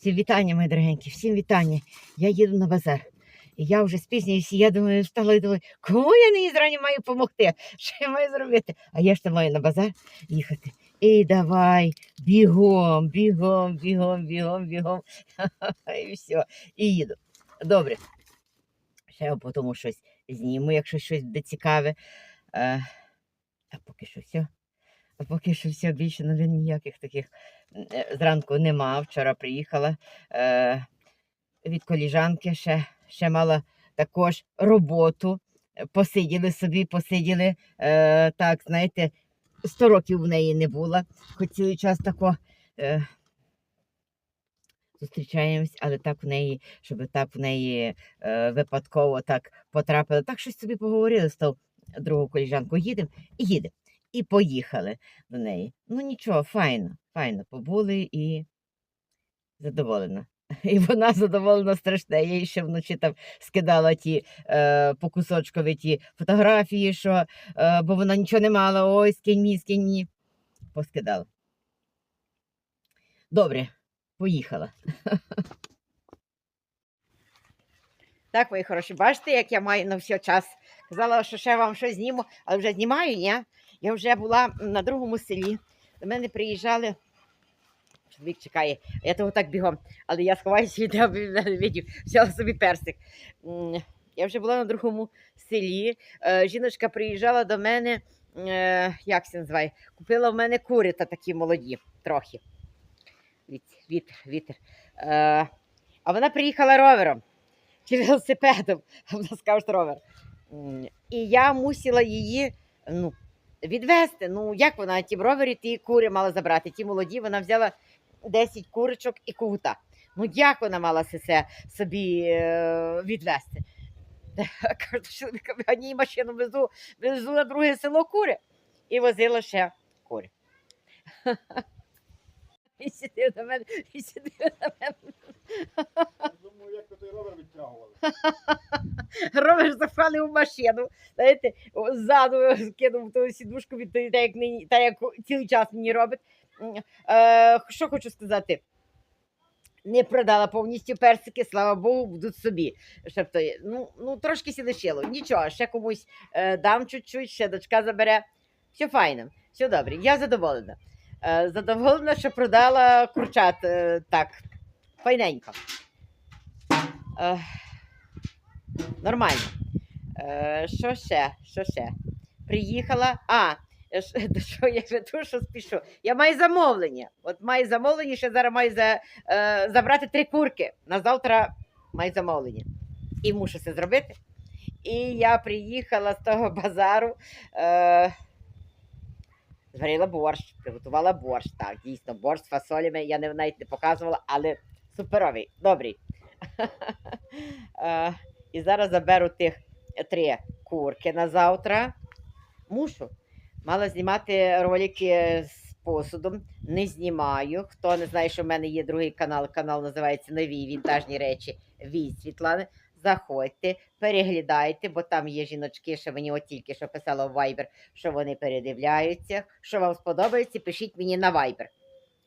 Всім вітання, мої дорогенькі, всім вітання. Я їду на базар. І я вже спізнююся, я думаю, встала і думаю, кому я нині зрані маю допомогти? Що я маю зробити? А я ж там маю на базар їхати. І давай, бігом, бігом, бігом, бігом, бігом. І все. І їду. Добре. Ще я потім щось зніму, якщо щось буде цікаве. Е, А поки що все. А поки що все більше ну, ніяких таких зранку нема. Вчора приїхала е, від коліжанки, ще, ще мала також роботу. Е, Посиділи собі, посиділи. Е, так, знаєте, 100 років в неї не було. Хоч цілий час тако. Е, Зустрічаємось, але так в неї, щоб так в неї е, випадково так потрапили. Так щось собі поговорили з тою другою коліжанкою. Їдемо і їдемо. І поїхали до неї. Ну нічого, файно, файно побули і задоволена. І вона задоволена страшне. Я їй ще вночі там скидала ті е, по кусочкові ті фотографії, що, е, бо вона нічого не мала. Ой, скинь мені, скинь мені. Поскидала. Добре, поїхала. Так, мої хороші, бачите, як я маю на все час. Казала, що ще вам щось зніму, але вже знімаю, ні? Я вже була на другому селі. До мене приїжджали. Чоловік чекає, я того так бігом, але я сховаюся від взяла собі персик. Я вже була на другому селі. Е, Жіночка приїжджала до мене, е, як це називає, купила в мене курита такі молоді, трохи. Віт- Вітер, вітер. А вона приїхала ровером чи велосипедом, а вона що ровер. І я мусила її ну, відвести. Ну, як вона на тім ровері ті кури мала забрати? Ті молоді, вона взяла 10 курочок і кута. Ну, як вона мала це собі е, відвести? Кажу, чоловіка, гані машину везу, везу на друге село кури і возила ще кури. І сидів на мене, і сидів на мене. Той ровер відтягували. Ровер запхали в машину, знаєте, ззаду кинув ту сідушку від та як, нині, та як цілий час мені робить. Е, що хочу сказати? Не продала повністю персики, слава Богу, будуть собі. Щоб ну, ну, трошки сі лишило. Нічого, ще комусь е, дам чуть-чуть, ще дочка забере. Все файно, все добре. Я задоволена. Е, задоволена, що продала курчат е, так, файненько. Е, Нормально. Е, що ще? Що ще? Приїхала. А, е, що я веду, що спішу. Я маю замовлення. От маю замовлення, ще зараз маю за, е, забрати три курки. На завтра маю замовлення. І мушу це зробити. І я приїхала з того базару. Е, зварила борщ, приготувала борщ. Так, дійсно, борщ з фасолями. Я не, навіть не показувала, але суперовий, добрий. Е, і зараз заберу тих три курки на завтра. Мушу. Мала знімати ролики з посудом. Не знімаю. Хто не знає, що в мене є другий канал. Канал називається Нові вінтажні речі від Світлани. Заходьте, переглядайте, бо там є жіночки, що мені от тільки що писала в Viber, що вони передивляються. Що вам сподобається, пишіть мені на Viber.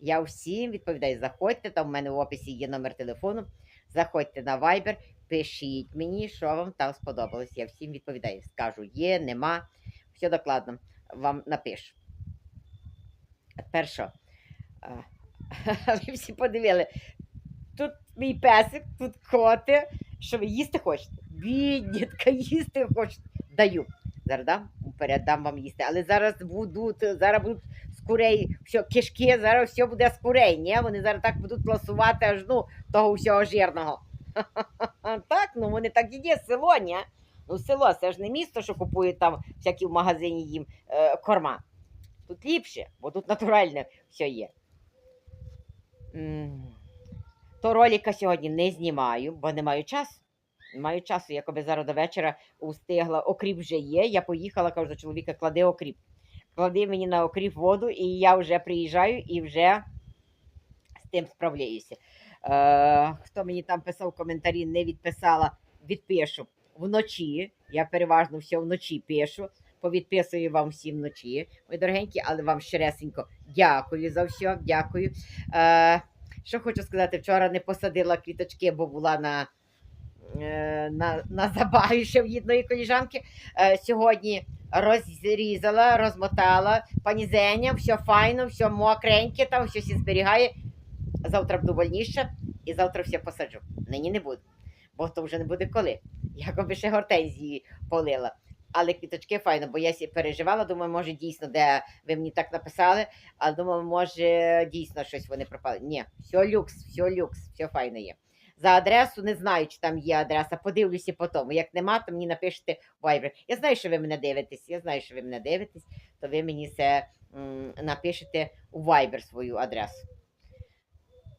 Я всім відповідаю, заходьте, там в мене в описі є номер телефону. Заходьте на Viber, пишіть мені, що вам там сподобалось. Я всім відповідаю. Скажу, є, нема. Все докладно вам напишу. Що? Ви всі подивили. Тут мій песик, тут коти. Що ви їсти хочете? Біднітка, їсти хочете. Даю. Зараз дам, передам вам їсти. Але зараз будуть, зараз будуть курей, все, кишки, зараз все буде з курей. Ні? Вони зараз так будуть пласувати аж ну, того всього жирного. Так, ну вони так є, село, ні? Ну, село, це ж не місто, що купують там всякі в магазині їм е, корма. Тут ліпше, бо тут натуральне все є. М, То ролика сьогодні не знімаю, бо не маю часу. Не маю часу, якоби зараз до вечора устигла. Окріп вже є. Я поїхала, кажу до чоловіка, клади окріп. Клади мені на окріп воду, і я вже приїжджаю і вже з тим справляюся. Е, хто мені там писав коментарі, не відписала, відпишу вночі. Я переважно все вночі пишу. Повідписую вам всі вночі, мої дорогенькі, але вам щиресенько дякую за все. Дякую. Е, Що хочу сказати, вчора не посадила квіточки, бо була на, е, на, на забаві ще в їдної коліжанки. Е, Сьогодні розрізала, розмотала. Пані Зеня, все файно, все мокреньке, там все зберігає. Завтра буду вольніша і завтра все посаджу. Нині не буду, бо то вже не буде коли. Якоби ще гортензії полила. Але квіточки файно, бо я переживала, думаю, може дійсно, де ви мені так написали, але думаю, може дійсно щось вони пропали. Ні, все люкс, все люкс, все файно є. За адресу не знаю, чи там є адреса, подивлюся потім. Як нема, то мені напишете Viber. Я знаю, що ви мене дивитесь, я знаю, що ви мене дивитесь, то ви мені це м, напишете у Viber свою адресу.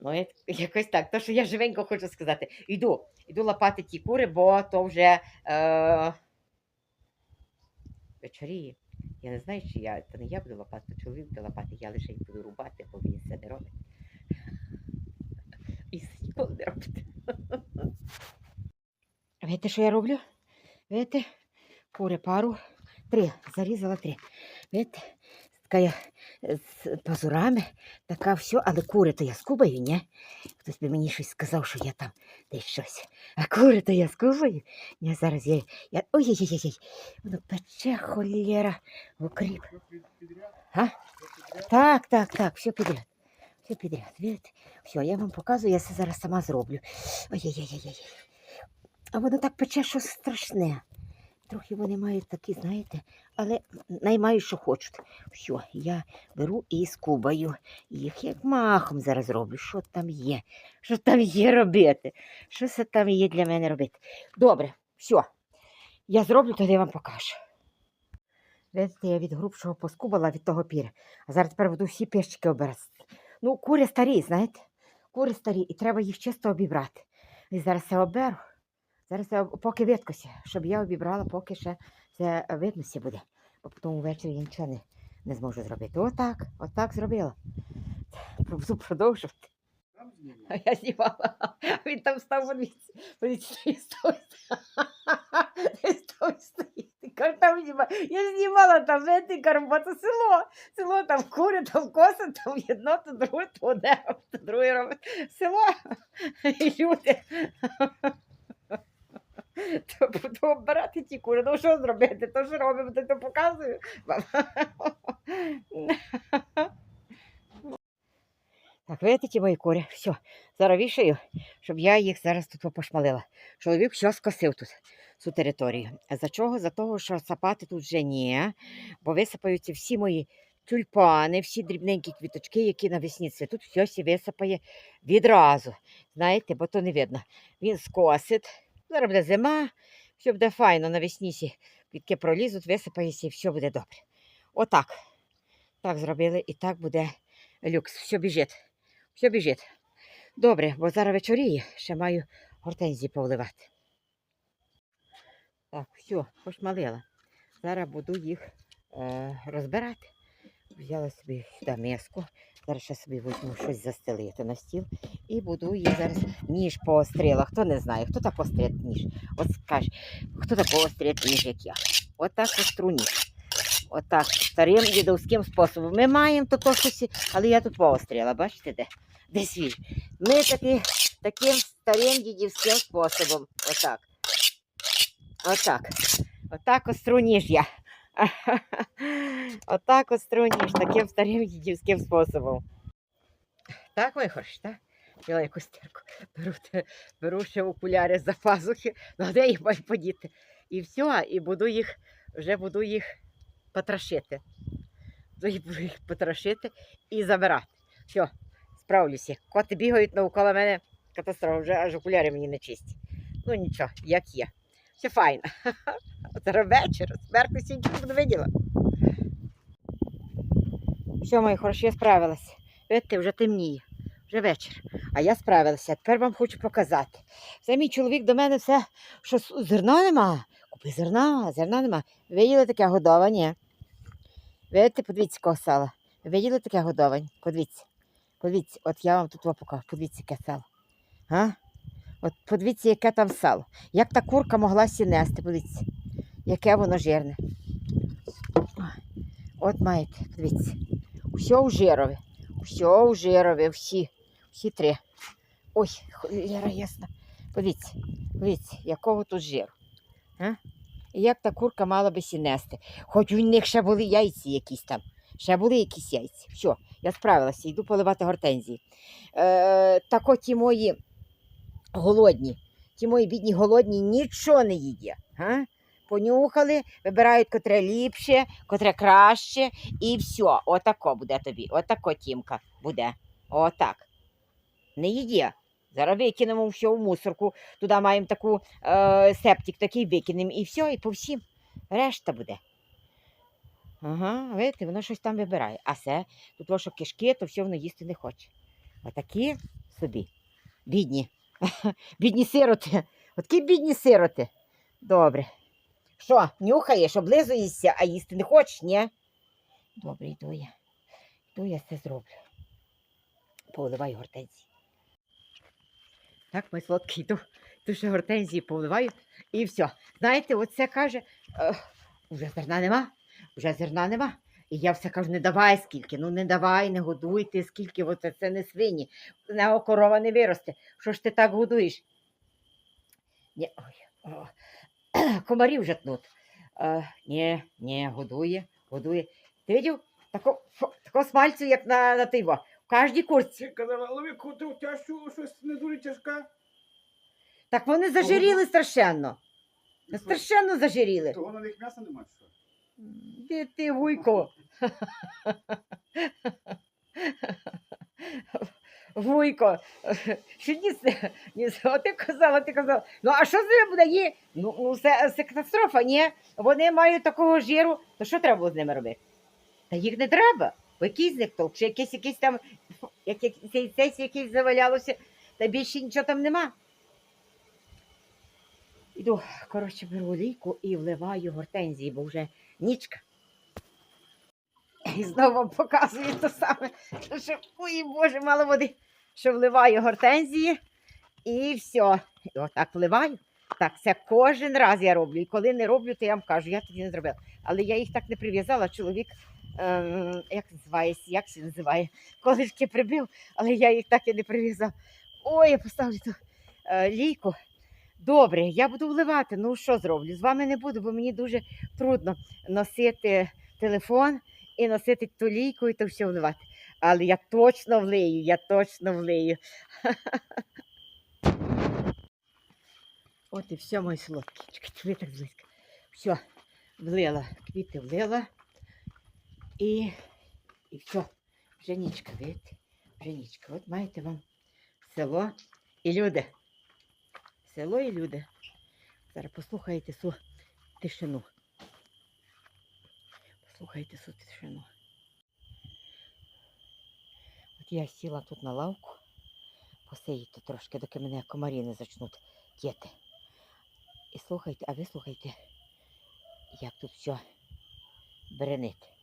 Ну, якось так. То, що я живенько хочу сказати. Іду, іду лапати ті кури, бо то вже е... вечоріє. Я не знаю, чи я, то не я буду лопати, чоловік буде лопати, я лише їх буду рубати, бо він це не робить. І це ніколи не робить. Видите, що я роблю? Видите? Кури пару. Три. Зарізала три. Видите? Така я з пазурами, така все, але кури то я скубаю, ні? Хтось би мені щось сказав, що я там десь щось. А кури то я скубаю. Я зараз я. я... Ой-ой-ой, воно пече холєра в підряд? А? Так, так, так, все підряд. Все підряд. Видите? Все, я вам показую, я це зараз сама зроблю. Ой-ой-ой. А воно так пече, що страшне. Трохи вони мають такі, знаєте, але наймають, що хочуть. Все, я беру і скубаю їх, як махом зараз роблю. Що там є? Що там є робити? Що це там є для мене робити? Добре, все. Я зроблю, тоді я вам покажу. Видите, я від грубшого поскубала від того піря. А зараз тепер буду всі пірчики обирати. Ну, кури старі, знаєте? Кури старі, і треба їх чисто обібрати. І зараз це оберу. Зараз це поки видкося, щоб я обібрала, поки ще це виднося буде. Бо потім ввечері я нічого не, не зможу зробити. Отак, отак зробила. Буду продовжувати. А я знімала. Він там став подивіться. Подивіться, став. Там. Я знімала там, знаєте, карбата село. Село там кури, там коси, там одно, то друге, то одне, то друге робить. Село. І люди. То буду обирати ті кури. Ну що зробити? То що робимо, то, то показую. Так, видите ті мої кури? Все, зараз вішаю, щоб я їх зараз тут пошмалила. Чоловік все скосив тут, цю територію. За чого? За того, що сапати тут вже ні, бо висипаються всі мої тюльпани, всі дрібненькі квіточки, які навесні цвітуть, все всі висипає відразу. Знаєте, бо то не видно. Він скосить. Зараз буде зима, все буде файно, навесні всі квітки пролізуть, висипається і все буде добре. Отак. Так зробили, і так буде люкс. Все біжить. Все біжить. Добре, бо зараз вечоріє, ще маю гортензії повливати. Так, все, пошмалила. Зараз буду їх е, розбирати. Взяла собі сюди миску. Зараз ще собі візьму щось застелити на стіл. І буду їх зараз ніж поострила. Хто не знає, хто так острить ніж? От скаже, хто так острить ніж, як я? Отак остру ніж. Отак, старим дідовським способом. Ми маємо то, щось, але я тут поостріла, бачите де? Де свій. Ми таки, таким старим дідівським способом. Отак. Отак. Отак ніж я. Отак ніж, таким старим дідівським способом. Так, хороші, так? Взяла якусь стірку. Беру, беру ще окуляри за пазухи, ну де їх подіти? І все, і буду їх, вже буду їх потрошити. Буду їх потрошити і забирати. Все, справлюся. Коти бігають навколо мене. Катастрофа, вже аж окуляри мені не чисті. Ну нічого, як є. Все файно. Зараз вечір, зверху сіньки буду виділа. Все, мої хороші, я справилася. Видите, вже темніє, вже вечір. А я справилася. Тепер вам хочу показати. Це мій чоловік до мене все, що зерна нема. Купи зерна, зерна нема. Виділи таке годове? Ні. Видите, подивіться, кого сала. Виділи таке годовань? Подивіться. Подивіться, от я вам тут покажу. Подивіться, яке сало. А? От подивіться, яке там сало. Як та курка могла сінести, подивіться. Яке воно жирне. От маєте, подивіться. Все у жирові. Все у жирові, всі. Всі три. Ой, холера ясна. Подивіться, подивіться, якого тут жиру. А? І як та курка мала би сі нести. Хоч у них ще були яйці якісь там. Ще були якісь яйці. Все, я справилася, йду поливати гортензії. Е, так от ті мої голодні, ті мої бідні голодні нічого не їдять. А? Понюхали, вибирають котре ліпше, котре краще, і все. Отако буде тобі. Отако тімка буде. Отак. Не їдє. Зараз викинемо все в мусорку. Туди маємо таку е, септик, такий викинемо, і все, і по всім. Решта буде. Ага, видите, воно щось там вибирає. А все, тут лише кишки, то все воно їсти не хоче. Отакі собі. Бідні. бідні сироти. Отакі бідні сироти. Добре. Що, нюхаєш, облизуєшся, а їсти не хочеш, ні? Добре, йду я. Йду я це зроблю. Поливаю гортензії. Так, мій сладкий, йду, йду ще гортензії поливаю і все. Знаєте, оце каже, е, уже зерна нема, вже зерна нема. І я все кажу, не давай скільки, ну не давай, не годуйте, скільки, оце це не свині. З корова не виросте. Що ж ти так годуєш? Ні, ой, о, комарів вже тнуть. Е, ні, ні, годує, годує. Ти видів? Тако, фу, смальцю, як на, на тиво. В кожній курці. Ти казала, але ви коту щось не дуже тяжка. Так вони зажиріли страшенно. Страшенно зажиріли. Того на них м'яса немає, що? Де ти, вуйко? Вуйко, що ні, ні, с- ти казала, ти казала. Ну а що з ними буде? Є? Ну, ну це, це катастрофа, ні? Вони мають такого жиру, то що треба було з ними робити? Та їх не треба. Бо якийсь з них толк, чи якийсь якийсь там, як як- якийсь завалялося, та більше нічого там нема. Іду, коротше, беру лійку і вливаю гортензії, бо вже нічка. І знову показую те саме, що ой, Боже, мало води, що вливаю гортензії і все. І отак вливаю. Так, це кожен раз я роблю. І коли не роблю, то я вам кажу, я тоді не зробила. Але я їх так не прив'язала. Чоловік, ем, як називається, як це називає, колишки прибив, але я їх так і не прив'язала. Ой, я поставлю ту е, лійку. Добре, я буду вливати. Ну що зроблю? З вами не буду, бо мені дуже трудно носити телефон і носити ту лійку і то все вливати. Але я точно влию, я точно влию. От і все, мої солодкі. Так близько. Все, влила, квіти влила. І, і все. Вже нічка, видите? Вже. От маєте вам село і люди. Село і люди. Зараз послухайте су тишину. Послухайте су тишину. От я сіла тут на лавку, посидіти трошки, доки мене комарі не почнуть тєти. І слухайте, а ви слухайте, як тут все бренить.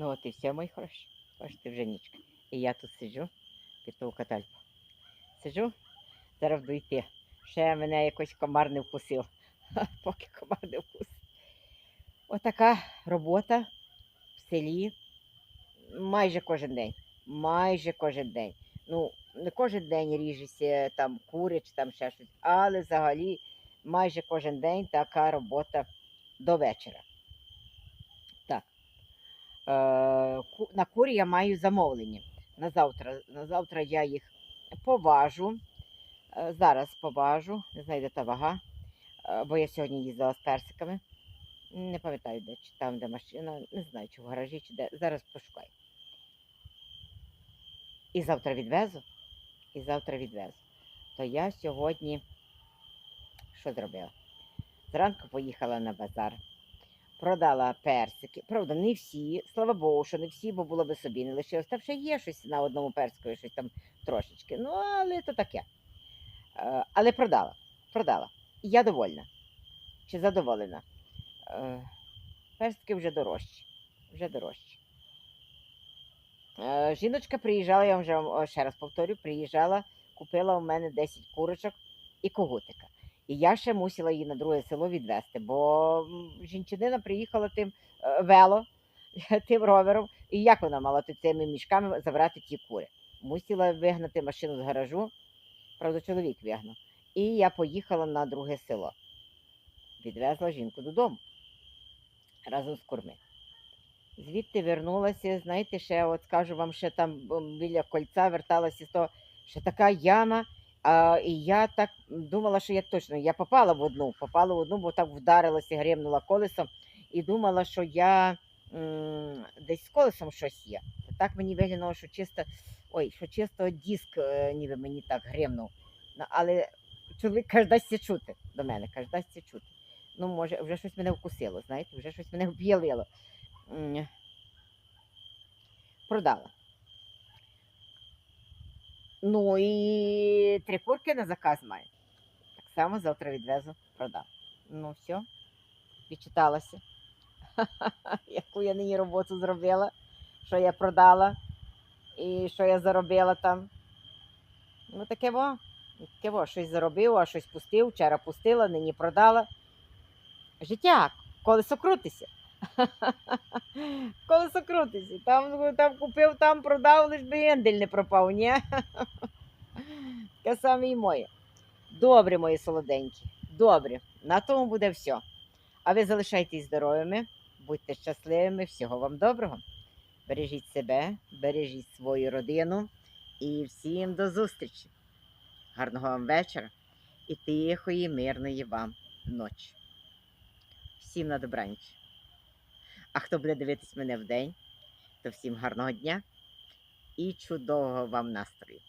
Ну от і все, мої хороші. Бачите, вже нічка. І я тут сиджу під ту катальпу. Сиджу, зараз буду йти. Ще мене якось комар не вкусив. Поки комар не вкусив. Отака робота в селі майже кожен день. Майже кожен день. Ну, не кожен день ріжеться там кури чи там ще щось, але взагалі майже кожен день така робота до вечора. Е, на курі я маю замовлення. На завтра, на завтра я їх поважу. Е, Зараз поважу, не знаю, де та вага, е, бо я сьогодні їздила з персиками. Не пам'ятаю, де, чи там, де машина, не знаю, чи в гаражі, чи де. Зараз пошукаю. І завтра відвезу, і завтра відвезу. То я сьогодні що зробила? Зранку поїхала на базар. Продала персики. Правда, не всі, слава Богу, що не всі, бо було би собі не лишилось. Там ще є щось на одному персикові, щось там трошечки. Ну, але то таке. Е, але продала. Продала. І я довольна. Чи задоволена? Е, персики вже дорожчі. Вже дорожчі. Е, жіночка приїжджала, я вже ще раз повторю, приїжджала, купила у мене 10 курочок і когутика. І я ще мусила її на друге село відвезти, бо жінчинина приїхала тим е, вело, тим ровером. І як вона мала цими мішками забрати ті кури? Мусила вигнати машину з гаражу. Правда, чоловік вигнав. І я поїхала на друге село. Відвезла жінку додому разом з курми. Звідти вернулася, знаєте, ще от скажу вам, ще там біля кольця верталася того, ще така яма. А, і я так думала, що я точно я попала в одну, попала в одну, бо так вдарилася, гремнула колесом, і думала, що я м, десь з колесом щось є. Так мені виглянуло, що чисто, ой, що чисто диск е, ніби мені так гремнув. Ну, але чоловік каже, дасться чути до мене, каже, дасться чути. Ну, може, вже щось мене вкусило, знаєте, вже щось мене об'ялило. Продала. Ну і три курки на заказ маю. Так само завтра відвезу, продам. Ну, все, відчиталася. Яку я нині роботу зробила, що я продала і що я заробила там. Ну, таке во. Таке во, щось заробив, а щось пустив, вчора пустила, нині продала. Життя, колесо крутися. Колесо крутися. Там, там купив, там продав, лиш би гендель не пропав, ні? Таке саме і моє. Добре, мої солоденькі. Добре. На тому буде все. А ви залишайтесь здоровими, будьте щасливими, всього вам доброго. Бережіть себе, бережіть свою родину і всім до зустрічі. Гарного вам вечора і тихої, мирної вам ночі. Всім на добраніч. А хто буде дивитись мене вдень, то всім гарного дня і чудового вам настрою.